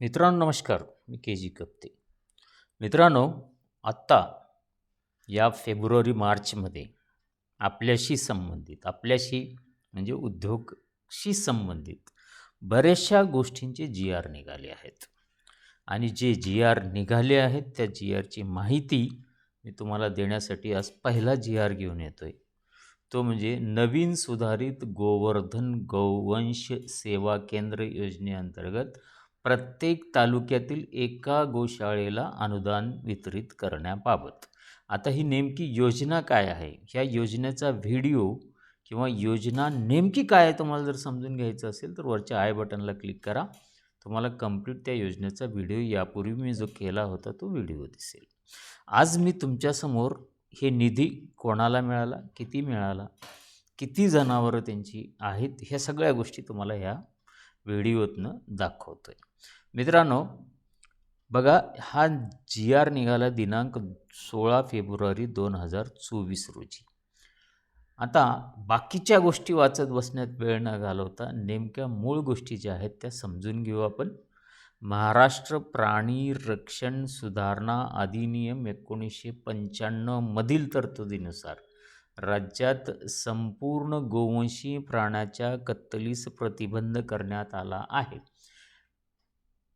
मित्रांनो नमस्कार. मी के जी कप्ते. मित्रांनो आत्ता या फेब्रुवारी मार्चमध्ये आपल्याशी संबंधित आपल्याशी म्हणजे उद्योगशी संबंधित बऱ्याचशा गोष्टींचे जी आर निघाले आहेत. आणि जे जी आर निघाले आहेत त्या जी आरची माहिती मी तुम्हाला देण्यासाठी आज पहिला जी आर घेऊन येतो आहे तो म्हणजे नवीन सुधारित गोवर्धन गोवंश सेवा केंद्र योजनेअंतर्गत प्रत्येक तालुक्यातील एका गोशाळेला अनुदान वितरित करण्याबाबत. आता ही नेमकी योजना काय आहे? ह्या योजनेचा व्हिडिओ किंवा योजना नेमकी काय आहे तुम्हाला जर समजून घ्यायचं असेल तर वरच्या आय बटनला क्लिक करा. तुम्हाला कंप्लीट त्या योजनेचा व्हिडिओ यापूर्वी मी जो केला होता तो व्हिडिओ दिसेल. आज मी तुमच्यासमोर हे निधी कोणाला मिळाला किती मिळाला किती जनावरं त्यांची आहेत ह्या सगळ्या गोष्टी तुम्हाला ह्या व्हिडिओतनं दाखवतो आहे मित्रांनो बघा हा जी आर निघाला दिनांक सोळा फेब्रुवारी दोन हजार चोवीस रोजी. आता बाकीच्या गोष्टी वाचत बसण्यात वेळ न घालवता नेमक्या मूळ गोष्टी ज्या आहेत त्या समजून घेऊ आपण. महाराष्ट्र प्राणी रक्षण सुधारणा अधिनियम एकोणीसशे पंच्याण्णवमधील तरतुदीनुसार राज्यात संपूर्ण गोवंशी प्राण्याच्या कत्तलीस प्रतिबंध करण्यात आला आहे.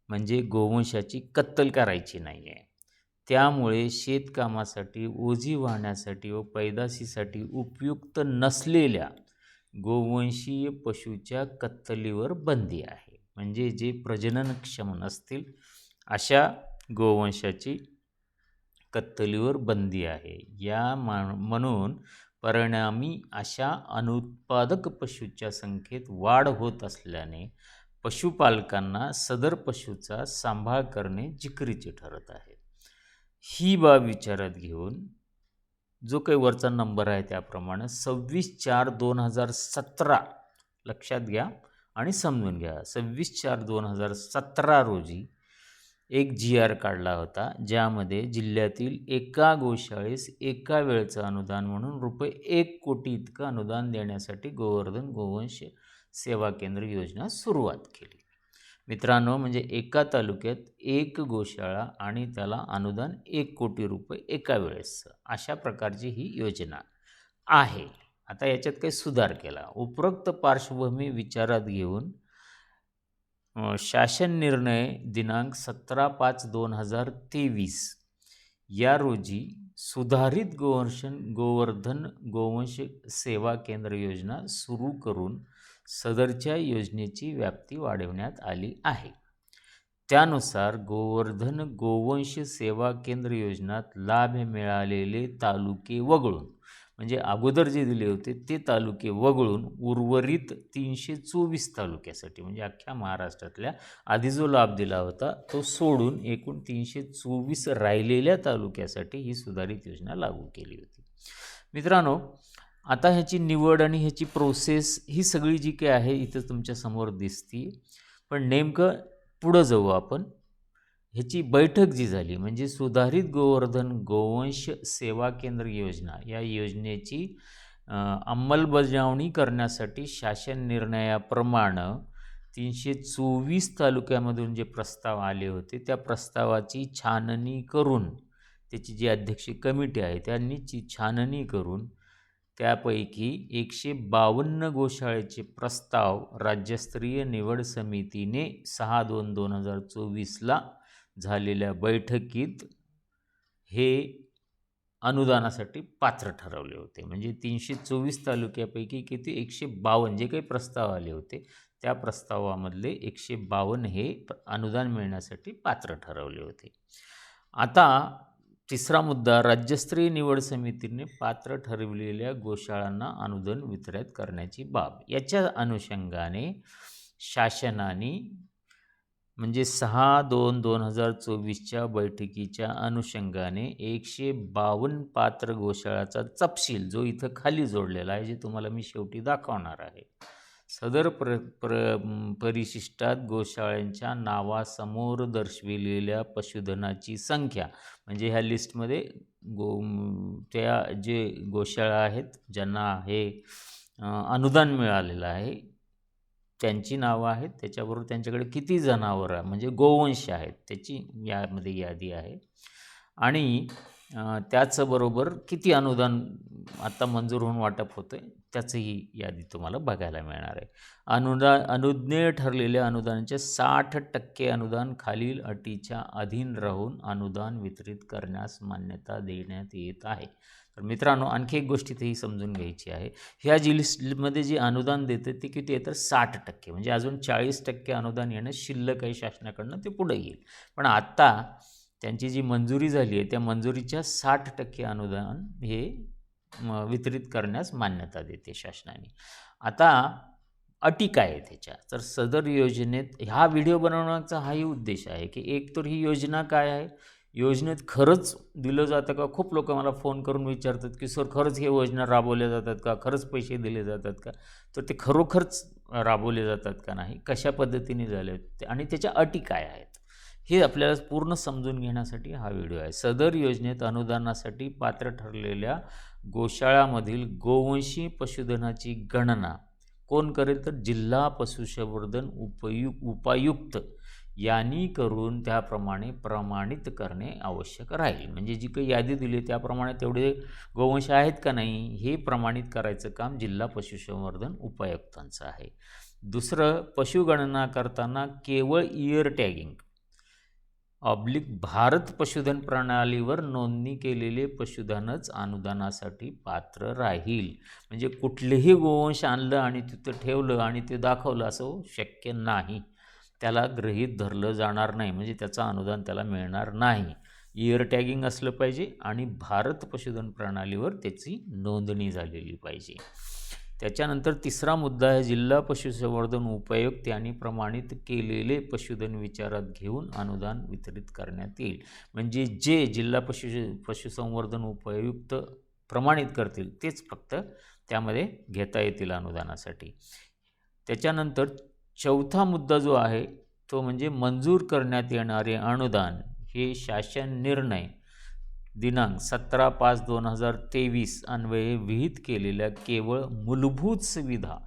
म्हणजे गोवंशाची कत्तल करायची नाही आहे त्यामुळे शेतकामासाठी ओझी वाहण्यासाठी व पैदाशीसाठी उपयुक्त नसलेल्या गोवंशीय पशूच्या कत्तलीवर बंदी आहे. म्हणजे जे प्रजननक्षम नसतील अशा गोवंशाची कत्तलीवर बंदी आहे. या मा म्हणून परिणामी अशा अनुत्पादक पशूच्या संख्येत वाढ होत असल्याने पशुपालकांना सदर पशूचा सांभाळ करणे जिकरीचे ठरत आहे. ही बाब विचारात घेऊन जो काही वरचा नंबर आहे त्याप्रमाणे सव्वीस चार दोन हजार सतरा लक्षात घ्या आणि समजून घ्या. सव्वीस चार दोन हजार सतरा रोजी एक जी आर काढला होता ज्यामध्ये जिल्ह्यातील एका गोशाळेस एका वेळचं अनुदान म्हणून रुपये एक कोटी इतकं अनुदान देण्यासाठी गोवर्धन गोवंश सेवा केंद्र योजना सुरुवात केली. मित्रांनो म्हणजे एका तालुक्यात एक गोशाळा आणि त्याला अनुदान एक कोटी रुपये एका वेळेसचं अशा प्रकारची ही योजना आहे. आता याच्यात काही सुधार केला. उपरोक्त पार्श्वभूमी विचारात घेऊन शासन निर्णय दिनांक सतरा पाच दोन हजार तेवीस या रोजी सुधारित गोवर्षण गोवर्धन गोवंश सेवा केंद्र योजना सुरू करून सदरच्या योजनेची व्याप्ती वाढवण्यात आली आहे. त्यानुसार गोवर्धन गोवंश सेवा केंद्र योजनात लाभ मिळालेले तालुके वगळून म्हणजे अगोदर जे दिले होते ते तालुके वगळून उर्वरित तीनशे चोवीस तालुक्यासाठी म्हणजे अख्ख्या महाराष्ट्रातल्या आधी जो लाभ दिला होता तो सोडून एकूण तीनशे चोवीस राहिलेल्या तालुक्यासाठी ही सुधारित योजना लागू केली होती. मित्रांनो आता ह्याची निवड आणि ह्याची प्रोसेस ही सगळी जी काही आहे इथं तुमच्यासमोर दिसती. पण नेमकं पुढं जाऊ आपण. ह्याची बैठक जी झाली म्हणजे सुधारित गोवर्धन गोवंश सेवा केंद्र योजना या योजनेची अंमलबजावणी करण्यासाठी शासन निर्णयाप्रमाणे तीनशे चोवीस तालुक्यामधून जे प्रस्ताव आले होते त्या प्रस्तावाची छाननी करून त्याची जी अध्यक्षीय कमिटी आहे त्यांनी ची छाननी करून त्यापैकी एकशे बावन्न गोशाळेचे प्रस्ताव राज्यस्तरीय निवड समितीने सहा दोन दोन हजार चोवीसला झालेल्या बैठकीत हे अनुदानासाठी पात्र ठरवले होते. म्हणजे तीनशे चोवीस तालुक्यापैकी किती? एकशे बावन्न. जे काही प्रस्ताव आले होते त्या प्रस्तावामधले एकशे बावन्न हे अनुदान मिळण्यासाठी पात्र ठरवले होते. आता तिसरा मुद्दा राज्यस्तरीय निवड समितीने पात्र ठरवलेल्या गोशाळांना अनुदान वितरित करण्याची बाब. याच्या अनुषंगाने शासनाने म्हणजे सहा दोन दोन हजार चोवीसच्या बैठकीच्या अनुषंगाने एकशे बावन्न पात्र गोशाळाचा तपशील जो इथं खाली जोडलेला आहे जे तुम्हाला मी शेवटी दाखवणार आहे. सदर प्र प्र परिशिष्टात गोशाळ्यांच्या नावासमोर दर्शविलेल्या पशुधनाची संख्या म्हणजे ह्या लिस्टमध्ये गो त्या जे गोशाळा आहेत ज्यांना हे अनुदान मिळालेलं आहे त्यांची नावं आहेत त्याच्याबरोबर त्यांच्याकडे किती जनावरं म्हणजे गोवंश आहेत त्याची यामध्ये यादी आहे. आणि त्याचबरोबर किती अनुदान आता मंजूर होऊन वाटप होतं आहे त्याचंही यादी तुम्हाला बघायला मिळणार आहे. अनुदान अनुज्ञेय ठरलेल्या अनुदानाचे साठ टक्के अनुदान खालील अटीच्या अधीन राहून अनुदान वितरित करण्यास मान्यता देण्यात येत आहे. तर मित्रांनो आणखी एक गोष्ट इथेही समजून घ्यायची आहे. ह्या जी लिस्टमध्ये जे अनुदान देतं ते किती येतं साठ टक्के. म्हणजे अजून चाळीस टक्के अनुदान येणं शिल्लक आहे शासनाकडनं ते पुढे येईल. पण आत्ता त्यांची जी मंजुरी झाली आहे त्या मंजुरीच्या साठ टक्के अनुदान हे वितरित करण्यास मान्यता देते शासनाने. आता अटी काय आहे त्याच्या तर सदर योजनेत ह्या व्हिडिओ बनवण्याचा हाही उद्देश आहे की एक तर ही योजना काय आहे? योजनेत खरंच दिलं जातं का? खूप लोक मला फोन करून विचारतात की सर खरंच हे योजना राबवल्या जातात का? खरंच पैसे दिले जातात का? तर ते खरोखरच राबवले जातात का नाही? कशा पद्धतीने झाले? ते आणि त्याच्या अटी काय आहेत? हे आपल्याला पूर्ण समजून घेण्यासाठी हा व्हिडिओ आहे. सदर योजनेत अनुदानासाठी पात्र ठरलेल्या गोशाळामधील गोवंशी पशुधनाची गणना कोण करेल तर जिल्हा पशुसंवर्धन उपयु उपायुक्त यांनी करून त्याप्रमाणे प्रमाणित करणे आवश्यक राहील. म्हणजे जी काही यादी दिली त्याप्रमाणे तेवढे गोवंश आहेत का नाही हे प्रमाणित करायचं काम जिल्हा पशुसंवर्धन उपायुक्तांचं आहे. दुसरं पशुगणना करताना केवळ इयर टॅगिंग ऑब्लिक भारत पशुधन प्रणालीवर नोंदणी केलेले पशुधनच अनुदानासाठी पात्र राहील. म्हणजे कुठलेही गोवंश आणलं आणि तिथं ठेवलं आणि ते दाखवलं असं शक्य नाही. त्याला ग्रहीत धरलं जाणार नाही. म्हणजे त्याचं अनुदान त्याला मिळणार नाही. इयर टॅगिंग असलं पाहिजे आणि भारत पशुधन प्रणालीवर त्याची नोंदणी झालेली पाहिजे. त्याच्यानंतर तिसरा मुद्दा आहे जिल्हा पशुसंवर्धन उपायुक्त यांनी प्रमाणित केलेले पशुधन विचारात घेऊन अनुदान वितरित करण्यात येईल. म्हणजे जे जिल्हा पशु पशुसंवर्धन उपायुक्त प्रमाणित करतील तेच फक्त त्यामध्ये घेता येतील अनुदानासाठी. त्याच्यानंतर चौथा मुद्दा जो आहे तो म्हणजे मंजूर करण्यात येणारे अनुदान हे शासन निर्णय दिनांक सतरा पाच दोन हजार तेवीस अन्वये विहित केलेल्या केवळ मूलभूत सुविधा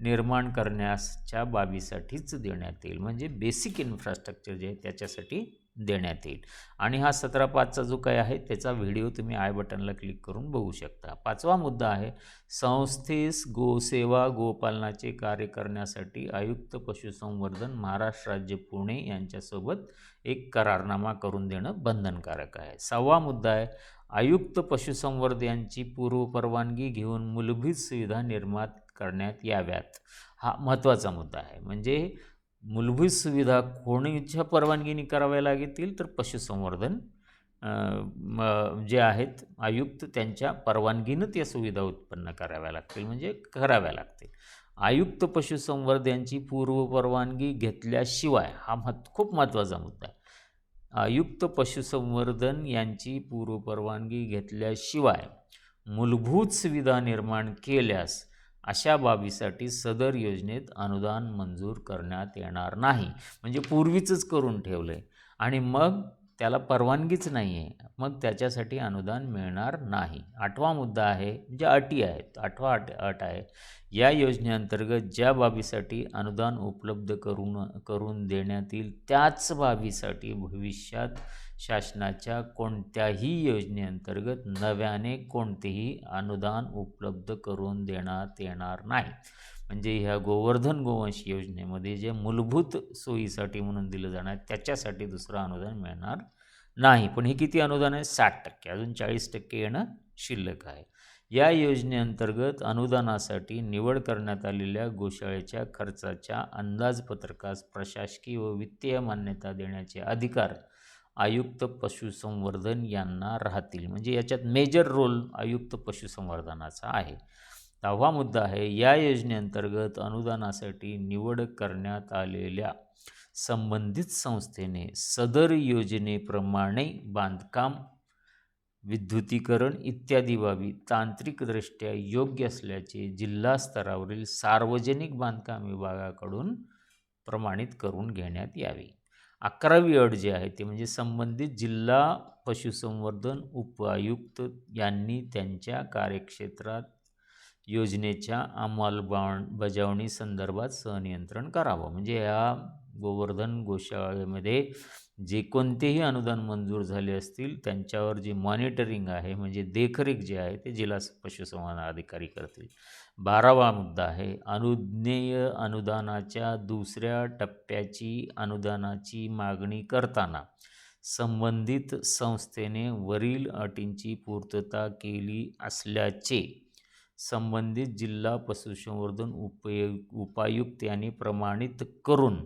निर्माण करण्याच्या बाबीसाठीच देण्यात येईल. म्हणजे बेसिक इन्फ्रास्ट्रक्चर जे आहे त्याच्यासाठी देण्यात येईल. आणि हा सतरा पाचचा जो काही आहे त्याचा व्हिडिओ तुम्ही आय बटनला क्लिक करून बघू शकता. पाचवा मुद्दा आहे संस्थेस गोसेवा गोपालनाचे कार्य करण्यासाठी आयुक्त पशुसंवर्धन महाराष्ट्र राज्य पुणे यांच्यासोबत एक करारनामा करून देणं बंधनकारक आहे. सहावा मुद्दा आहे आयुक्त पशुसंवर्धन यांची पूर्वपरवानगी घेऊन मूलभूत सुविधा निर्माण करण्यात याव्यात. हा महत्त्वाचा मुद्दा आहे. म्हणजे मूलभूत सुविधा कोणीच्या परवानगीने कराव्या लागतील तर पशुसंवर्धन जे आहेत आयुक्त त्यांच्या परवानगीनं त्या सुविधा उत्पन्न कराव्या लागतील म्हणजे कराव्या लागतील. आयुक्त पशुसंवर्धन यांची पूर्वपरवानगी घेतल्याशिवाय हा मत खूप महत्त्वाचा मुद्दा आहे. आयुक्त पशुसंवर्धन यांची पूर्वपरवानगी घेतल्याशिवाय मूलभूत सुविधा निर्माण केल्यास अशा बाबीसाठी सदर योजनेत अनुदान मंजूर करण्यात येणार नाही. म्हणजे पूर्वीचंच करून ठेवलं आहे आणि मग त्याला परवानगीच नाही आहे मग त्याच्यासाठी अनुदान मिळणार नाही. आठवा मुद्दा आहे म्हणजे अटी आहेत आठवा अट अट आहे. या योजनेअंतर्गत ज्या बाबीसाठी अनुदान उपलब्ध करून करून देण्यात येईल त्याच बाबीसाठी भविष्यात शासनाच्या कोणत्याही योजनेअंतर्गत नव्याने कोणतेही अनुदान उपलब्ध करून देण्यात येणार नाही. म्हणजे ह्या गोवर्धन गोवंश योजनेमध्ये जे मूलभूत सोयीसाठी म्हणून दिलं जाणार त्याच्यासाठी दुसरं अनुदान मिळणार नाही. पण हे किती अनुदान आहे? साठ टक्के. अजून चाळीस टक्के येणं शिल्लक आहे. या योजनेअंतर्गत अनुदानासाठी निवड करण्यात आलेल्या गोशाळेच्या खर्चाच्या अंदाजपत्रकास प्रशासकीय व वित्तीय मान्यता देण्याचे अधिकार आयुक्त पशुसंवर्धन यांना राहतील. म्हणजे याच्यात मेजर रोल आयुक्त पशुसंवर्धनाचा आहे. दहावा मुद्दा आहे या योजनेअंतर्गत अनुदानासाठी निवड करण्यात आलेल्या संबंधित संस्थेने सदर योजनेप्रमाणे बांधकाम विद्युतीकरण इत्यादी बाबी तांत्रिकदृष्ट्या योग्य असल्याचे जिल्हा स्तरावरील सार्वजनिक बांधकाम विभागाकडून प्रमाणित करून घेण्यात यावे. अकरावी अट जी आहे ते म्हणजे संबंधित जिल्हा पशुसंवर्धन उपायुक्त यांनी त्यांच्या कार्यक्षेत्रात योजनेच्या अंमलबजावणी संदर्भात सहनियंत्रण करावं. म्हणजे या गोवर्धन गोशाळेमध्ये जे कोणतेही अनुदान मंजूर झाले असतील त्यांच्यावर जे मॉनिटरिंग आहे म्हणजे देखरेख जे आहे ते जिल्हा पशुसंवर्धन अधिकारी करतील. बारावा मुद्दा आहे. अनुज्ञेय अनुदानाच्या दुसऱ्या टप्प्याची अनुदानाची मागणी करताना संबंधित संस्थेने वरील अटींची पूर्तता केली असल्याचे संबंधित जिल्हा पशुसंवर्धन उपय उपायुक्त यांनी प्रमाणित करून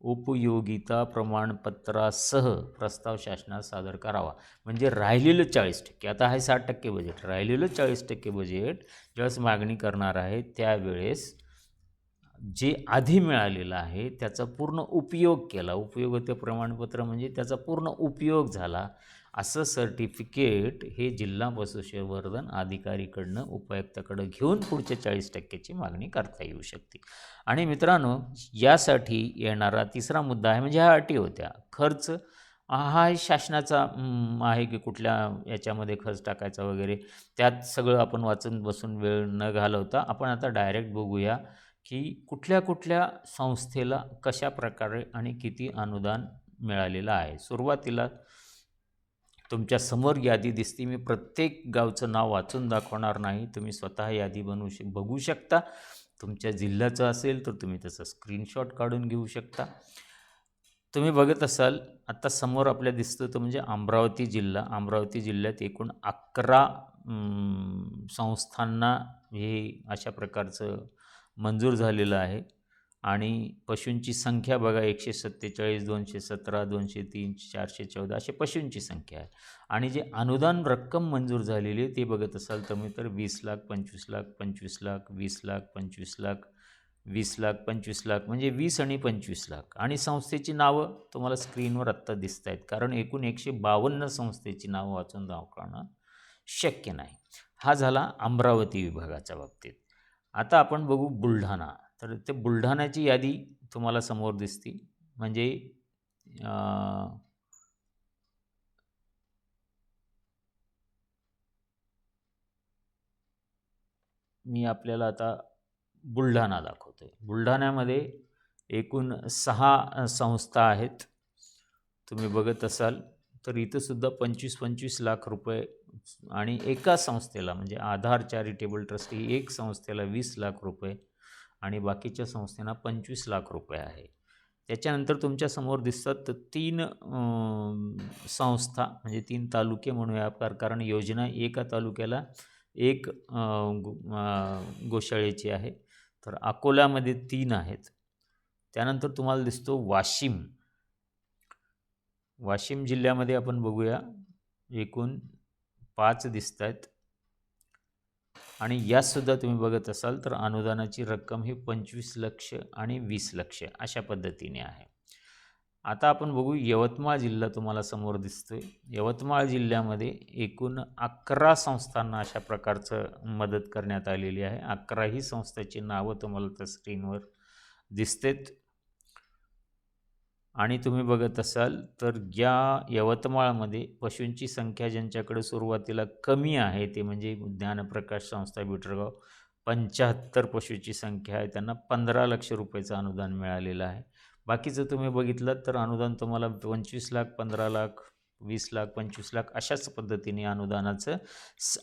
उपयोगिता प्रमाणपत्रासह प्रस्ताव शासनास सादर करावा. म्हणजे राहिलेलं चाळीस टक्के. आता आहे साठ टक्के बजेट राहिलेलं चाळीस टक्के बजेट ज्यावेळेस मागणी करणार आहे त्यावेळेस जे आधी मिळालेलं आहे त्याचा पूर्ण उपयोग केला. उपयोगिता प्रमाणपत्र म्हणजे त्याचा पूर्ण उपयोग झाला. असं सर्टिफिकेट हे जिल्हा पशुसंवर्धन अधिकारीकडनं उपायुक्ताकडं घेऊन पुढच्या चाळीस टक्क्याची मागणी करता येऊ शकते. आणि मित्रांनो यासाठी येणारा तिसरा मुद्दा आहे म्हणजे ह्या अटी होत्या. खर्च हा शासनाचा आहे की कुठल्या याच्यामध्ये खर्च टाकायचा वगैरे त्यात सगळं आपण वाचून बसून वेळ न घालवता आपण आता डायरेक्ट बघूया की कुठल्या कुठल्या संस्थेला कशा प्रकारे आणि किती अनुदान मिळालेलं आहे. सुरुवातीला तुमच्यासमोर यादी दिसते. मी प्रत्येक गावचं नाव वाचून दाखवणार नाही. तुम्ही स्वतः यादी बनवू श बघू शकता. तुमच्या जिल्ह्याचं असेल तर तुम्ही त्याचा स्क्रीनशॉट काढून घेऊ शकता. तुम्ही बघत असाल आत्ता समोर आपल्या दिसतं तो म्हणजे अमरावती जिल्हा. अमरावती जिल्ह्यात एकूण अकरा संस्थांना हे अशा प्रकारचं मंजूर झालेलं आहे. आणि पशूंची संख्या बघा एकशे सत्तेचाळीस दोनशे सतरा दोनशे तीन चारशे चौदा असे पशूंची संख्या आहे. आणि जे अनुदान रक्कम मंजूर झालेली आहे ते बघत असाल तुम्ही तर वीस लाख पंचवीस लाख पंचवीस लाख वीस लाख पंचवीस लाख वीस लाख पंचवीस लाख म्हणजे वीस आणि पंचवीस लाख. आणि संस्थेची नावं तुम्हाला स्क्रीनवर आत्ता दिसत आहेत कारण एकूण एकशे बावन्न संस्थेची नावं वाचून दाखवणं शक्य नाही. हा झाला अमरावती विभागाच्या बाबतीत. आता आपण बघू बुलढाणा. तर ते बुलढाण्याची यादी तुम्हाला समोर दिसते. म्हणजे मी आपल्याला आता बुलढाणा दाखवतो आहे बुलढाण्यामध्ये एकूण सहा संस्था आहेत. तुम्ही बघत असाल तर इथंसुद्धा पंचवीस पंचवीस लाख रुपये आणि एका संस्थेला म्हणजे आधार चॅरिटेबल ट्रस्ट ही एक संस्थेला वीस लाख रुपये आणि बाकीच्या संस्थेना पंचवीस लाख रुपये आहे. त्याच्यानंतर तुमच्यासमोर दिसतात तीन संस्था म्हणजे तीन तालुके म्हणूया कारण योजना. एका तालुक्याला एक गोशाळेची आहे. तर अकोल्यामध्ये तीन आहेत. त्यानंतर तुम्हाला दिसतो वाशिम. वाशिम जिल्ह्यामध्ये आपण बघूया. एकूण पाच दिसत आहेत आणि यातसुद्धा तुम्ही बघत असाल तर अनुदानाची रक्कम ही पंचवीस लक्ष आणि वीस लक्ष अशा पद्धतीने आहे. आता आपण बघू यवतमाळ जिल्हा तुम्हाला समोर दिसतो आहे यवतमाळ जिल्ह्यामध्ये एकूण अकरा संस्थांना अशा प्रकारचं मदत करण्यात आलेली आहे. अकराही संस्थेची नावं तुम्हाला त्या स्क्रीनवर दिसतेत. आणि तुम्ही बघत असाल तर या यवतमाळमध्ये पशूंची संख्या ज्यांच्याकडे सुरुवातीला कमी आहे ते म्हणजे ज्ञानप्रकाश संस्था बिटरगाव पंच्याहत्तर पशूची संख्या आहे. त्यांना पंधरा लक्ष रुपयाचं अनुदान मिळालेलं आहे. बाकीचं तुम्ही बघितलं तर अनुदान तुम्हाला पंचवीस लाख पंधरा लाख वीस लाख पंचवीस लाख अशाच पद्धतीने अनुदानाचं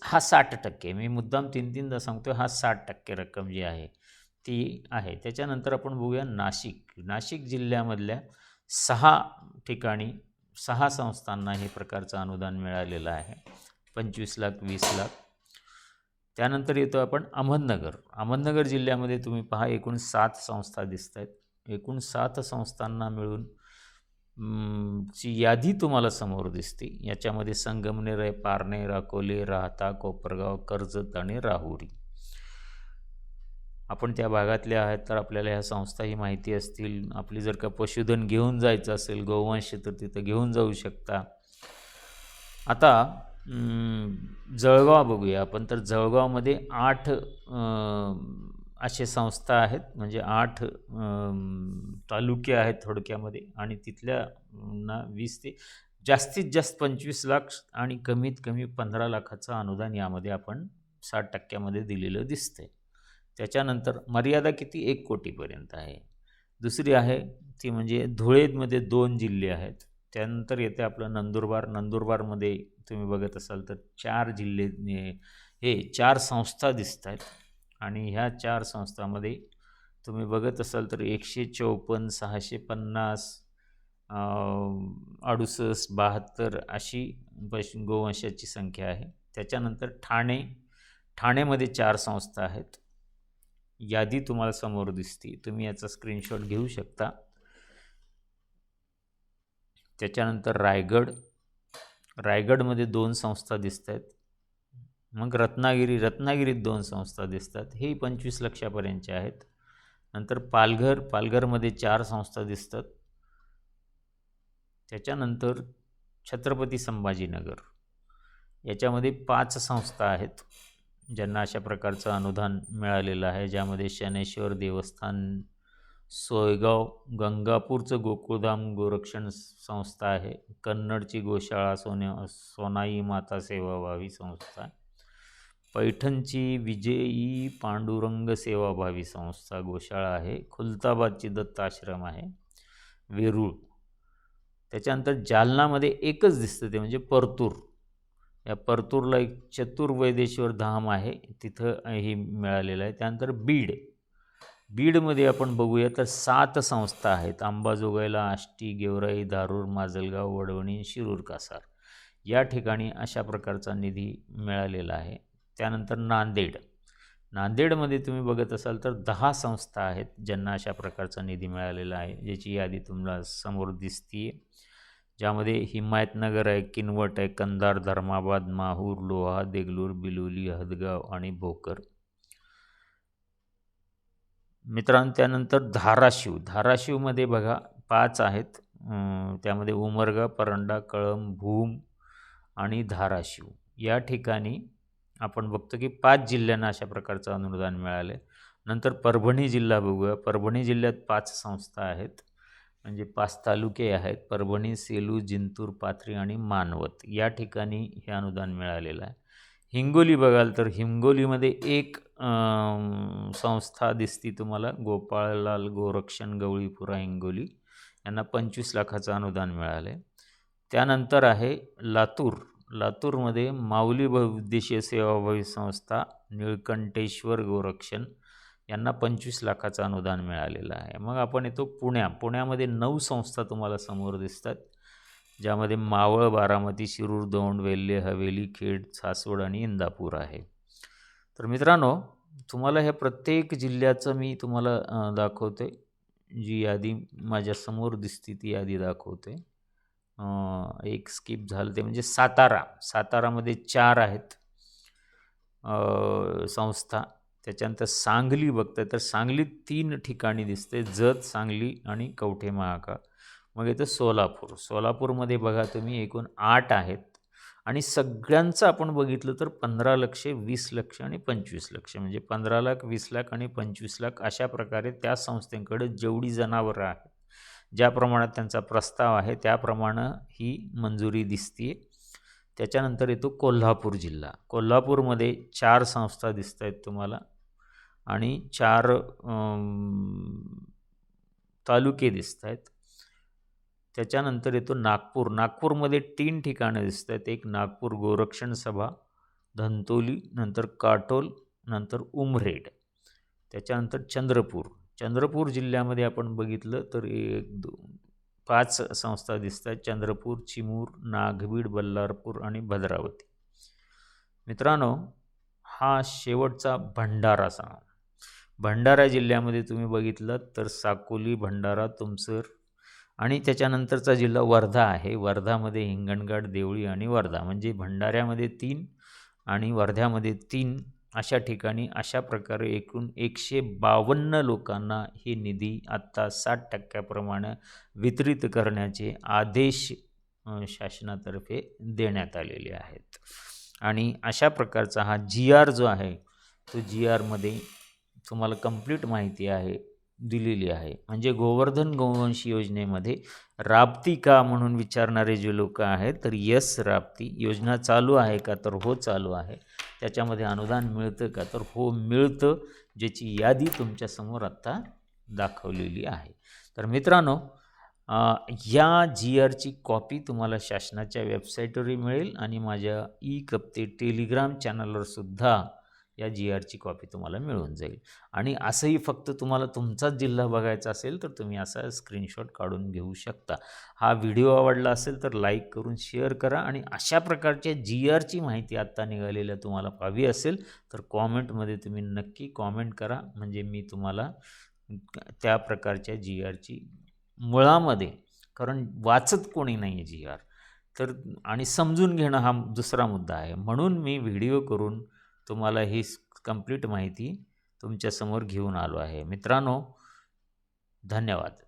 हा साठ टक्के मी मुद्दाम तीन तीनदा सांगतो हा साठ टक्के रक्कम जी आहे ती आहे. त्याच्यानंतर आपण बघूया नाशिक. नाशिक जिल्ह्यामधल्या सहा ठिकाणी सहा संस्थांना हे प्रकारचं अनुदान मिळालेलं आहे. पंचवीस लाख वीस लाख. त्यानंतर येतो आपण अहमदनगर. अहमदनगर जिल्ह्यामध्ये तुम्ही पहा एकूण सात संस्था दिसत आहेत एकूण सात संस्थांना मिळून ची यादी तुम्हाला समोर दिसते. याच्यामध्ये संगमनेर आहे पारनेर अकोले राहता कोपरगाव कर्जत आणि राहुरी. आपण त्या भागातल्या आहेत तर आपल्याला ह्या संस्थाही माहिती असतील. आपली जर का पशुधन घेऊन जायचं असेल गोवंश तर तिथं घेऊन जाऊ शकता. आता जळगाव बघूया आपण. तर जळगावमध्ये आठ असे संस्था आहेत. म्हणजे आठ तालुके आहेत थोडक्यामध्ये. आणि तिथल्या ना वीस ते जास्तीत जास्त पंचवीस लाख आणि कमीत कमी पंधरा लाखाचं अनुदान यामध्ये आपण साठ टक्क्यामध्ये दिलेलं दिसतंय. त्याच्यानंतर मर्यादा किती? एक कोटीपर्यंत आहे. दुसरी आहे ती म्हणजे धुळेमध्ये दोन जिल्हे आहेत. त्यानंतर येते आपलं नंदुरबार. नंदुरबारमध्ये तुम्ही बघत असाल तर चार जिल्हे हे चार संस्था दिसत आहेत. आणि ह्या चार संस्थामध्ये तुम्ही बघत असाल तर एकशे चौपन्न सहाशे पन्नास अडुसष्ट बहात्तर अशी पश गोवंशाची संख्या आहे. त्याच्यानंतर ठाणे. ठाणेमध्ये चार संस्था आहेत. यादी तुम्हाला समोर दिसते. तुम्ही याचा स्क्रीनशॉट घेऊ शकता. त्याच्यानंतर रायगड. रायगडमध्ये दोन संस्था दिसत आहेत मग रत्नागिरी. रत्नागिरीत दोन संस्था दिसतात. हे पंचवीस लक्षापर्यंतचे आहेत. नंतर पालघर. पालघरमध्ये चार संस्था दिसतात. त्याच्यानंतर छत्रपती संभाजीनगर. याच्यामध्ये पाच संस्था आहेत. ज्यांना अशा प्रकारचं अनुदान मिळालेलं आहे ज्यामध्ये शनेश्वर देवस्थान सोयगाव गंगापूरचं गोकुळधाम गोरक्षण संस्था आहे कन्नडची गोशाळा सोने सोनाई माता सेवाभावी संस्था पैठणची विजयी पांडुरंग सेवाभावी संस्था गोशाळा आहे खुलताबादची दत्ताश्रम आहे वेरूळ. त्याच्यानंतर जालनामध्ये एकच दिसतं ते म्हणजे परतूर. या परतूरला एक चतुर्वैदेश्वर धाम आहे. तिथं हे मिळालेलं आहे. त्यानंतर बीड. बीडमध्ये आपण बघूया तर सात संस्था आहेत. अंबाजोगाईला आष्टी गेवराई धारूर माजलगाव वडवणी शिरूर कासार. या ठिकाणी अशा प्रकारचा निधी मिळालेला आहे. त्यानंतर नांदेड. नांदेडमध्ये तुम्ही बघत असाल तर दहा संस्था आहेत ज्यांना अशा प्रकारचा निधी मिळालेला आहे ज्याची यादी तुम्हाला समोर दिसतीये. ज्यामध्ये हिमायतनगर आहे किनवट आहे कंधार धर्माबाद माहूर लोहा देगलूर बिलोली हदगाव आणि भोकर. मित्रांनो त्यानंतर धाराशिव. धाराशिवमध्ये बघा पाच आहेत. त्यामध्ये उमरगा परंडा कळम भूम आणि धाराशिव. या ठिकाणी आपण बघतो की पाच जिल्ह्यांना अशा प्रकारचं अनुदान मिळाले नंतर परभणी जिल्हा बघूया. परभणी जिल्ह्यात पाच संस्था आहेत. म्हणजे पाच तालुके आहेत परभणी सेलू जिंतूर पाथरी आणि मानवत. या ठिकाणी हे अनुदान मिळालेलं आहे. हिंगोली बघाल तर हिंगोलीमध्ये एक संस्था दिसती तुम्हाला गोपाळलाल गोरक्षण गवळीपुरा हिंगोली. यांना पंचवीस लाखाचं अनुदान मिळालं आहे त्यानंतर आहे लातूर. लातूरमध्ये माऊली बहुउद्देशीय सेवाभावी संस्था निळकंठेश्वर गोरक्षण यांना पंचवीस लाखाचं अनुदान मिळालेलं आहे. मग आपण येतो पुण्या. पुण्यामध्ये नऊ संस्था तुम्हाला समोर दिसतात ज्यामध्ये मावळ बारामती शिरूर दौंड वेल्हे हवेली खेड सासवड आणि इंदापूर आहे. तर मित्रांनो तुम्हाला ह्या प्रत्येक जिल्ह्याचं मी तुम्हाला दाखवते. जी यादी माझ्यासमोर दिसते ती यादी दाखवते. एक स्किप झालं ते म्हणजे सातारा. सातारामध्ये चार आहेत संस्था. त्याच्यानंतर सांगली बघताय तर सांगलीत तीन ठिकाणी दिसते जत सांगली आणि कवठे महाकाळ मग येतं सोलापूर. सोलापूरमध्ये बघा तुम्ही एकूण आठ आहेत. आणि सगळ्यांचं आपण बघितलं तर पंधरा लक्ष वीस लक्ष आणि पंचवीस लक्ष. म्हणजे पंधरा लाख वीस लाख आणि पंचवीस लाख अशा प्रकारे त्या संस्थेकडे जेवढी जनावरं आहेत ज्या प्रमाणात त्यांचा प्रस्ताव आहे त्याप्रमाणे ही मंजुरी दिसते त्याच्यानंतर येतो कोल्हापूर जिल्हा. कोल्हापूरमध्ये चार संस्था दिसत आहेत तुम्हाला. आणि चार तालुके दिसत आहेत त्याच्यानंतर येतो नागपूर. नागपूरमध्ये तीन ठिकाणं दिसत आहेत एक नागपूर गोरक्षण सभा धंतोली नंतर काटोल नंतर उमरेड. त्याच्यानंतर चंद्रपूर. चंद्रपूर जिल्ह्यामध्ये आपण बघितलं तर एक दोन पाच संस्था दिसत आहेत चंद्रपूर चिमूर नागबीड बल्लारपूर आणि भद्रावती. मित्रांनो हा शेवटचा भंडारा सा भंडारा जिल्ह्यामध्ये तुम्ही बघितलं तर साकोली भंडारा तुमसर आणि त्याच्यानंतरचा जिल्हा वर्धा आहे. वर्धामध्ये हिंगणघाट देवळी आणि वर्धा म्हणजे भंडाऱ्यामध्ये तीन आणि वर्ध्यामध्ये तीन अशा ठिकाणी अशा प्रकारे एकूण एकशे बावन्न लोकांना ही निधी आत्ता साठ टक्क्याप्रमाणे वितरित करण्याचे आदेश शासनातर्फे देण्यात आलेले आहेत. आणि अशा प्रकारचा हा जी आर जो आहे तो जी आरमध्ये तुम्हाला कंप्लीट माहिती आहे दिलेली आहे. म्हणजे गोवर्धन गोवंश योजनेमध्ये राबती का म्हणून विचारणारे जे लोक आहेत तर यस राबती योजना चालू आहे का? तर हो चालू आहे. त्याच्यामध्ये अनुदान मिळतं का? तर हो मिळतं ज्याची यादी तुमच्यासमोर आत्ता दाखवलेली आहे. तर मित्रांनो या जी आरची कॉपी तुम्हाला शासनाच्या वेबसाईटवरही मिळेल आणि माझ्या ई कप्ते टेलिग्राम चॅनलवर सुद्धा या जी आरची कॉपी तुम्हाला मिळून जाईल. आणि असंही फक्त तुम्हाला तुमचाच जिल्हा बघायचा असेल तर तुम्ही असा स्क्रीनशॉट काढून घेऊ शकता. हा व्हिडिओ आवडला असेल तर लाईक करून शेअर करा आणि अशा प्रकारच्या जी आरची माहिती आत्ता निघालेल्या तुम्हाला हवी असेल तर कॉमेंटमध्ये तुम्ही नक्की कॉमेंट करा. म्हणजे मी तुम्हाला त्या प्रकारच्या जी आरची मुळामध्ये कारण वाचत कोणी नाही आहे जी आर तर आणि समजून घेणं हा दुसरा मुद्दा आहे. म्हणून मी व्हिडिओ करून तुम्हाला ही कंप्लीट माहिती तुमच्यासमोर घेऊन आलो आहे. मित्रांनो धन्यवाद.